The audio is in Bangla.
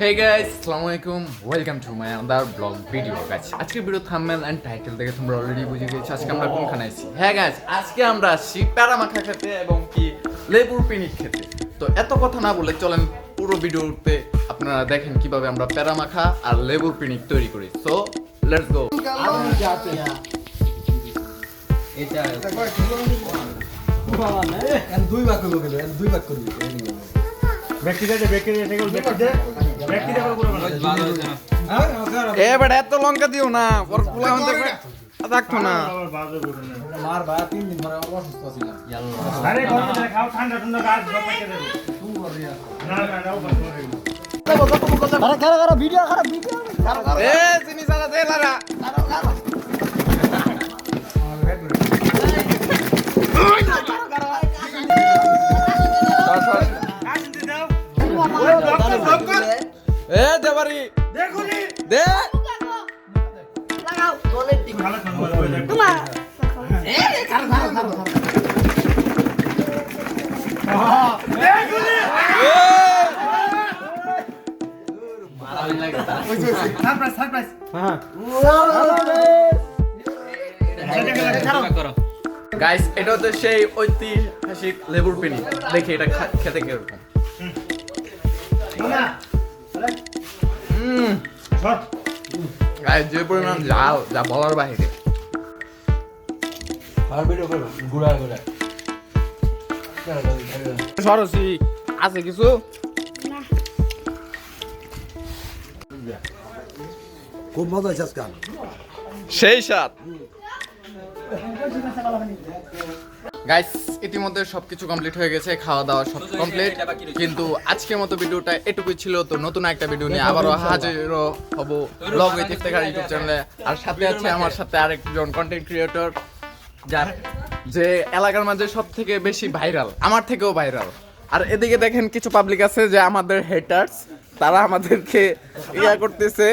হে গাইস আসসালামু আলাইকুম welcome to my another vlog video guys আজকে ভিডিও থাম্বনেল এন্ড টাইটেল দেখে তোমরা অলরেডি বুঝে গেছো আজকে আমরা কোনখানে আছি। হ্যাঁ গাইস আজকে আমরা আসছি প্যারামাখা খেতে এবং কি লেবুর পিনিক খেতে। তো এত কথা না বলে চলেন পুরো ভিডিওতে আপনারা দেখেন কীভাবে আমরা প্যারামাখা আর লেবুর পিনিক তৈরি করি। সো লেটস গো দুই ভাগ কিন্তু দুই ভাগ এ বেটা এত লঙ্কা দিও না ওর পোলা হতে থাকতো না। মার ভাই তিন দিন ধরে অসুস্থ ছিলাম আরে খাও ঠান্ডা ঠান্ডা গাছ বাপাকে না না দাও বন্ধ করে দিও। এ এ দেবারি দেখুনি। দে। ভালো খাবার হয়ে যাবে দেখুনি সারপ্রাইজ সারপ্রাইজ। গাইস এটা হচ্ছে সেই ঐতিহাসিক লেবুর পিনি। দেখি এটা খেতে কীরকম। না যে পরিমাণ ঝাল যা বলার গুড়া সরসি আছে কিছু খুব মজা হয়েছে আজকাল সেই সাত গাইস ইতিমধ্যে সবকিছু কমপ্লিট হয়ে গেছে খাওয়া দাওয়া সব কমপ্লিট কিন্তু আজকের মতো ভিডিওটা এটুকুই ছিল তো নতুন একটা ভিডিও নিয়ে আবারও হাজির হব ব্লগ উইথ ইফতেখার ইউটিউব চ্যানেলে আর সাথে আছে আমার সাথে আরেকজন কন্টেন্ট ক্রিয়েটর যার যে এলাকার মাঝে সব থেকে বেশি ভাইরাল আমার থেকেও ভাইরাল আর এদিকে দেখেন কিছু পাবলিক আছে যে আমাদের হেটার্স তারা আমাদেরকে ইয়া করতেছে।